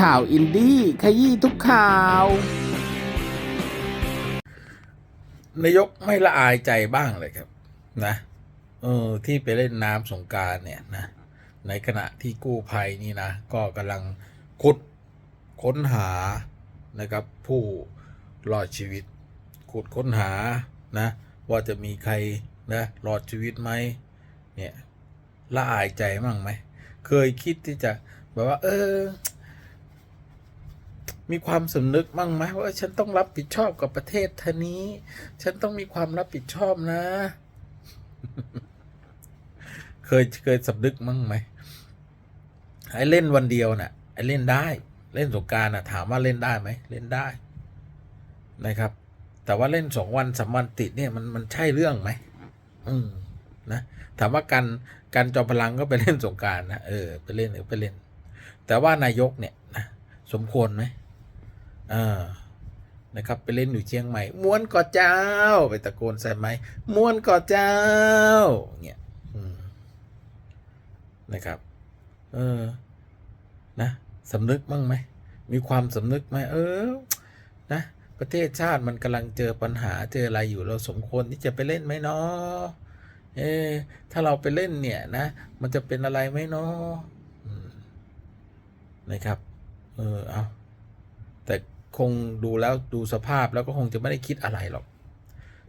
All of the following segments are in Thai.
ข่าวอินดี้ขยี้ทุกข่าว นายกไม่ละอายใจบ้างเลยครับ นะเออที่ไปเล่นน้ำสงการเนี่ยนะ ในขณะที่กู้ภัยนี่นะ ก็กำลังขุดค้นหานะครับ ผู้รอดชีวิต ขุดค้นหานะ ว่าจะมีใครนะรอดชีวิตไหมเนี่ยละอายใจมั่งไหม เคยคิดที่จะแบบว่า เออ มีความสำนึกมั่งไหมว่าฉันต้องรับผิดชอบกับประเทศทนี้ ฉันต้องมีความรับผิดชอบนะ เคยเคยสำนึกมั่งไหมไอ้เล่นวันเดียวน่ะไอ้เล่นได้ เล่นสงการน่ะ ถามว่าเล่นได้ไหมเล่นได้นะครับ แต่ว่าเล่นสองวันสามวันติดเนี่ยมันมันใช่เรื่องไหมอืมนะถามว่าการการจอมพลังก็ไปเล่นสงการนะเออไปเล่นเออไปเล่น แต่ว่านายกเนี่ยนะสมควรไหม อ่านะครับไปเล่นอยู่เชียงใหม่ม้วนก่อเจ้า ไปตะโกนใส่ไหมม้วนก่อเจ้าเนี่ยนะครับ เออ นะสำนึกบ้างไหมมีความสำนึกไหมเออ นะ ประเทศชาติมันกำลังเจอปัญหาเจออะไรอยู่เราสมควรที่จะไปเล่นไหมเนาะเออถ้าเราไปเล่นเนี่ยนะ มันจะเป็นอะไรไหมเนาะนะครับ เออเอาแต่ คงดูแล้วดูสภาพแล้วก็คงจะไม่ได้คิดอะไรหรอก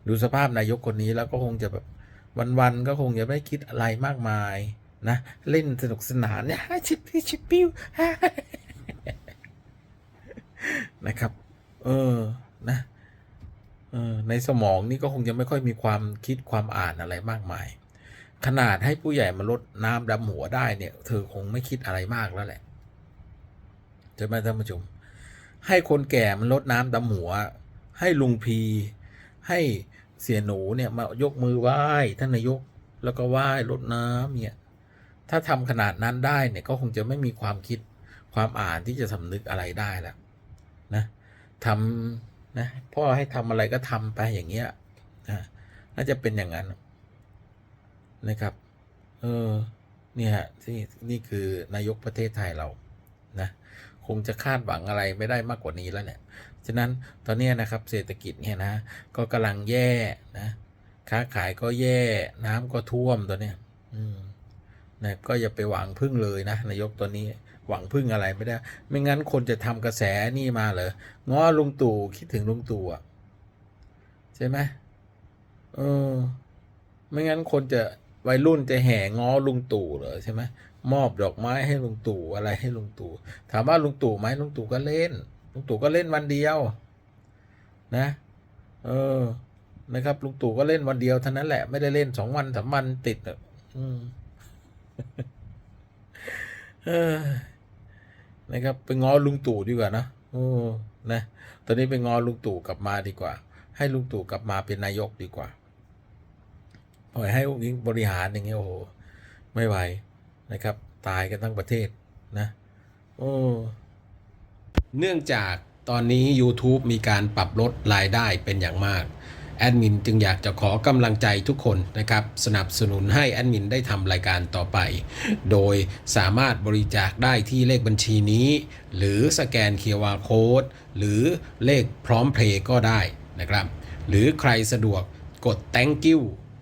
ดูสภาพนายกคนนี้แล้วก็คงจะแบบวันๆก็คงจะไม่ได้คิดอะไรมากมายนะเล่นสนุกสนานเนี่ยชิปปี้ชิปปิ้วนะครับ เออนะเออในสมองนี่ก็คงจะไม่ค่อยมีความคิดความอ่านอะไรมากมาย ขนาดให้ผู้ใหญ่มาลดน้ำดำหัวได้เนี่ย เธอคงไม่คิดอะไรมากแล้วแหละใช่ไหมท่านผู้ชม ให้คนแก่มันลดน้ำดำหัว ให้ลุงพี ให้เสียหนูเนี่ยมายกมือไหว้ท่านนายกแล้วก็ไหว้ลดน้ำเนี่ยถ้าทำขนาดนั้นได้เนี่ยก็คงจะไม่มีความคิดความอ่านที่จะสำนึกอะไรได้แล้วนะทำนะพ่อให้ทำอะไรก็ทำไปอย่างเงี้ยนะน่าจะเป็นอย่างนั้นนะครับ เออเนี่ยที่นี่คือนายกประเทศไทยเรานะ คงจะคาดหวังอะไรไม่ได้มากกว่านี้แล้วแหละฉะนั้นตอนนี้นะครับเศรษฐกิจเนี่ยนะก็กำลังแย่นะค้าขายก็แย่น้ำก็ท่วมตอนเนี้ยอืมนะก็อย่าไปหวังพึ่งเลยนะนายกตัวนี้หวังพึ่งอะไรไม่ได้ ไม่งั้นคนจะทำกระแสนี่มาเหรอง้อลุงตู่คิดถึงลุงตู่อะใช่ไหมเออไม่งั้นคนจะ วัยรุ่นจะแห่ง้อลุงตู่เหรอใช่ไหมมอบดอกไม้ให้ลุงตู่อะไรให้ลุงตู่ถามว่าลุงตู่ไหมลุงตู่ก็เล่น ลุงตู่ก็เล่นวันเดียว นะ เออ นะครับลุงตู่ก็เล่นวันเดียวเท่านั้นแหละไม่ได้เล่นสองวันสามวันติดอะอืมนะครับไปงอลุงตู่ดีกว่านะโอ้นะ ตอนนี้ไปงอลุงตู่กลับมาดีกว่า ให้ลุงตู่กลับมาเป็นนายกดีกว่า ปล่อยให้อุ้งอิงบริหารอย่างเงี้ยโอ้โห ไม่ไหวนะครับ ตายกันทั้งประเทศนะโอ้เนื่องจากตอนนี้ YouTube มีการปรับลดรายได้เป็นอย่างมาก แอดมินจึงอยากจะขอกำลังใจทุกคนนะครับ สนับสนุนให้แอดมินได้ทำรายการต่อไป โดยสามารถบริจาคได้ที่เลขบัญชีนี้ หรือสแกน QR Code หรือเลขพร้อมเพลย์ก็ได้นะครับ หรือใครสะดวกกด thank you